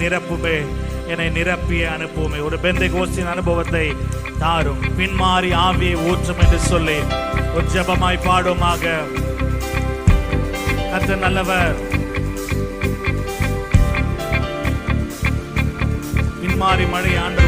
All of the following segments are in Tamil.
நிரப்புமே. என்னை நிரப்பிய அனுப்புமே. ஒரு பெந்தை கோஸ்டின் அனுபவத்தை தாரும். பின்மாறி ஆவியை ஊற்றும் என்று சொல்லி. ஒரு ஜபமாய் பாடுமாக. கத்த நல்லவர். பின்மாறி மழை ஆண்டு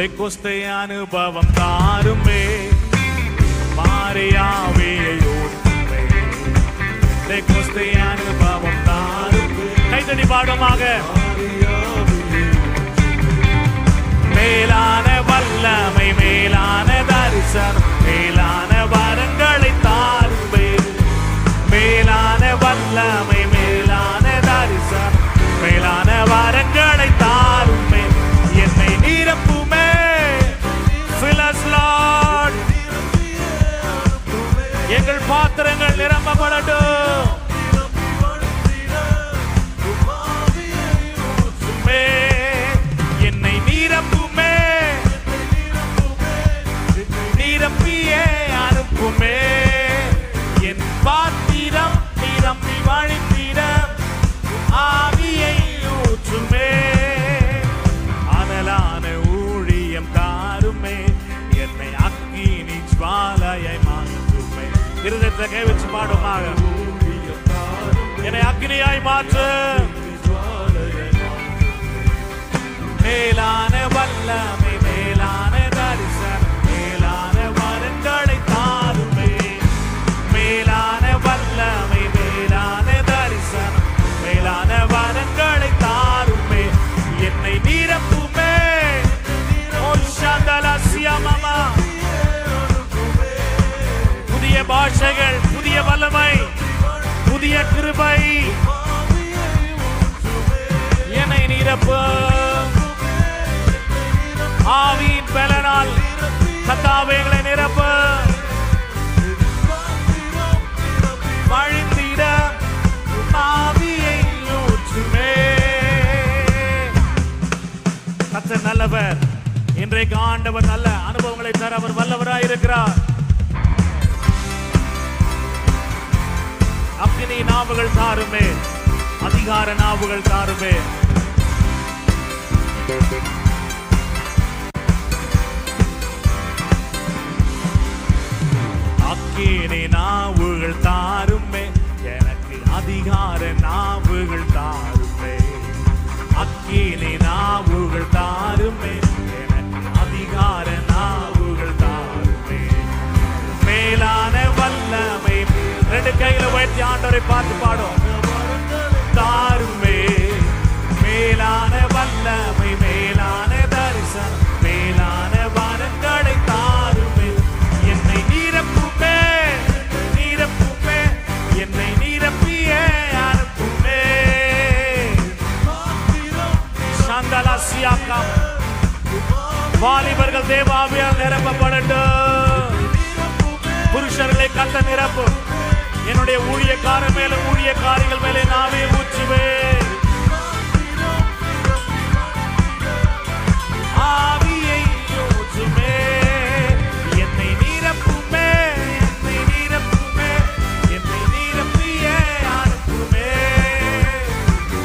ஊற்றுவீராக கொஸ்தை அனுபவம் தாருமே. மாறியாவே கொஸ்தை அனுபவம் தாருமே. கைத்தடி பாடமாக மேலான வல்லமை மேலான தரிசனம். பாத்திரங்கள் நிரம்பப்படட்டும். இருதயத்தை கை வச்சு பாடுமாக. என்னை அக்னியாய் மாற்று. மேலான வல்லம். புதிய கிருபை. என்னை நிரப்பு. ஆவியின் பலனால் கத்தாவைகளை நிரப்பு. வழிந்திட ஆவியை ஊற்றுமே. நல்லவர். இன்றைக்கு ஆண்டவர் நல்ல அனுபவங்களை தர அவர் இருக்கிறார் அக்னி நாவுகள் தாருமே அதிகார நாவுகள் தாருமே. உயர்த்தி ஆண்டவரை பார்த்து பாடும் தாருமே மேலான வல்லமை மேலான தரிசனம் மேலான வரங்களை தாருமே. என்னை நீரப்புமே நீரப்புமே என்னை நீரப்பியே அனுப்புமே சந்தலாசியாக்கம் வாலிபர்கள் தேவாவியால் நிரப்பப்படட்டும். புருஷர்களை கத்த நிரப்பும். என்னுடைய ஊழியக்கார மேல ஊழியக்காரிகள் மேலே நாவே ஊற்றுவே. ஆவியை ஊற்றுமே. என்னை நிரப்புமே என்னை நிரப்புமே. என்னை நிரப்பியே அனுப்புமே.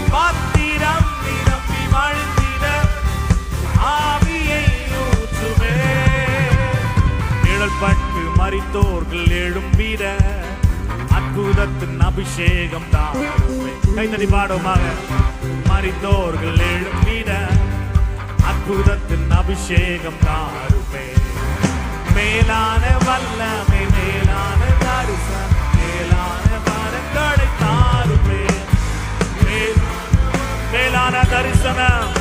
பாத்திரம் நிரப்பி வாழ்ந்திட ஆவியை ஊற்றுமே. நிழல் பட்டு மறித்தோர்கள் எழும்பிட அற்புதத்தின் அபிஷேகம் தான். கைத்தடி பாடுமாக மறித்தோர்கள் எழும்பிட அற்புதத்தின் அபிஷேகம் தாருமே மேலான வல்லமை மேலான தரிசனம் மேலான வரங்களை தாருமே. மேலான தரிசனம்.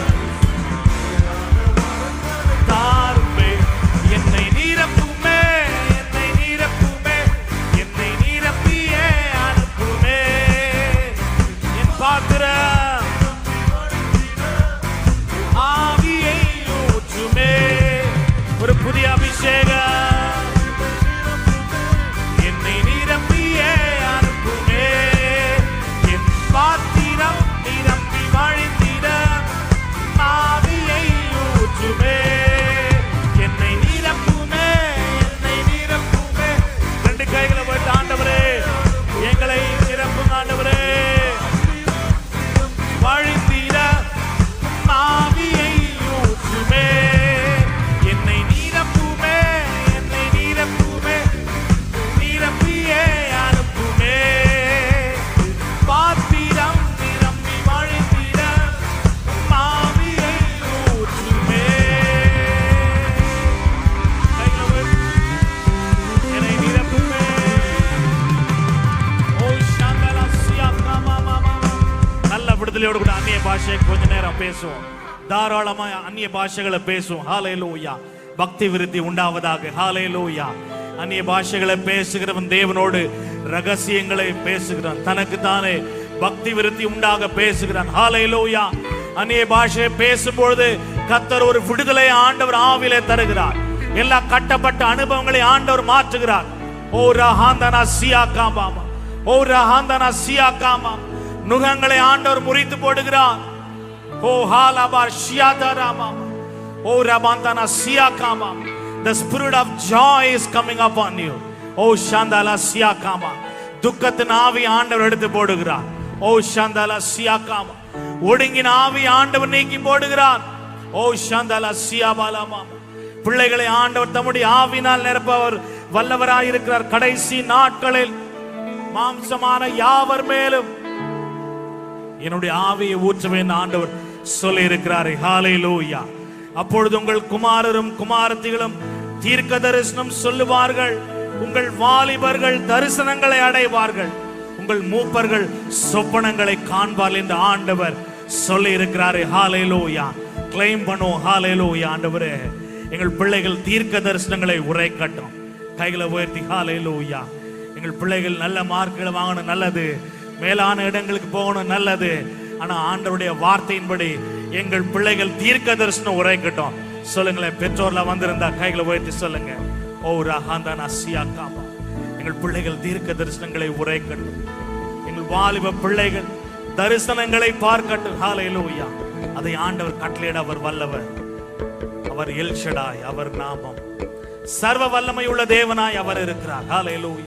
விடுதலையோடு கூட அந்நிய பாஷையை கொஞ்ச நேரம் பேசுவோம். தாராளமா அந்நிய பாஷைகளை பேசுவோம். ஹாலே லூயா பக்தி விருத்தி உண்டாவதாக. ஹாலே லூயா அந்நிய பாஷைகளை பேசுகிறவன் தேவனோடு ரகசியங்களை பேசுகிறான். தனக்கு தானே பக்தி விருத்தி உண்டாக பேசுகிறான். ஹாலே லூயா அந்நிய பாஷையை பேசும்பொழுது கத்தர் ஒரு விடுதலை ஆண்டவர் ஆவிலே தருகிறார். எல்லா கட்டப்பட்ட அனுபவங்களை ஆண்டவர் மாற்றுகிறார். ஓ ரஹாந்தனா சியா காமாமா ஓ ரஹாந்தனா சியா காமாம் நுகங்களை ஆண்டவர் முறித்து போடுகிறார். ஓ ஹாலாபார் ஷியாதாராமா ஓ ரபாந்தானா சியா காமாம் spirit of joy is coming up on you ஓ ஷாந்தாலா சியா காமா துக்கத்தின் ஆவி ஆண்டவர் எடுத்து போடுகிறார். ஓ ஷாந்தாலா சியா காமா ஒடுங்கின ஆவி ஆண்டவர் நீக்கி போடுகிறார். ஓ ஷாந்தாலா சியா பாலாமா பிள்ளைகளை ஆண்டவர் தம்முடைய ஆவினால் நிரப்பவர் வல்லவராயிருக்கிறார். கடைசி நாட்களில் மாம்சமான யாவர் மேலும் என்னுடைய ஆவியை ஊற்றுவேன் ஆண்டவர் சொல்லி இருக்கிறார் ஹாலேலூயா அப்பொழுது உங்கள் குமாரரும் குமாரத்திகளும் தீர்க்க தரிசனம் சொல்லுவார்கள். உங்கள் வாலிபர்கள் தரிசனங்களை அடைவார்கள். உங்கள் மூப்பர்கள் சொப்பனங்களை காண்பார் என்று ஆண்டவர் சொல்லி இருக்கிறாரு ஹாலேலூயா கிளைம் பண்ணுவோம். ஹாலேலூயா ஆண்டவரே. எங்கள் பிள்ளைகள் தீர்க்க தரிசனங்களை உரைக்கட்டும். கைகளை உயர்த்தி. ஹாலேலூயா எங்கள் பிள்ளைகள் நல்ல மார்க்குகளை வாங்கணும் நல்லது. மேலான இடங்களுக்கு போகணும் நல்லது. ஆனா ஆண்டவருடைய வார்த்தையின்படி எங்கள் பிள்ளைகள் தீர்க்க தரிசனம் உரைக்கட்டும். சொல்லுங்களேன் பெற்றோர்ல வந்திருந்தா கைகளை உயர்த்தி சொல்லுங்க. ஓ ரஹாந்தா சியா காமா எங்கள் பிள்ளைகள் தீர்க்க தரிசனங்களை உரைக்கட்டும். எங்கள் வாலிப பிள்ளைகள் தரிசனங்களை பார்க்கட்டும். ஹாலையிலூயா அதை ஆண்டவர் கட்டளையிட அவர் வல்லவர். அவர் எல்ஷடாய் அவர் நாமம். சர்வ வல்லமை உள்ள தேவனாய் அவர் இருக்கிறார். ஹாலையிலூயா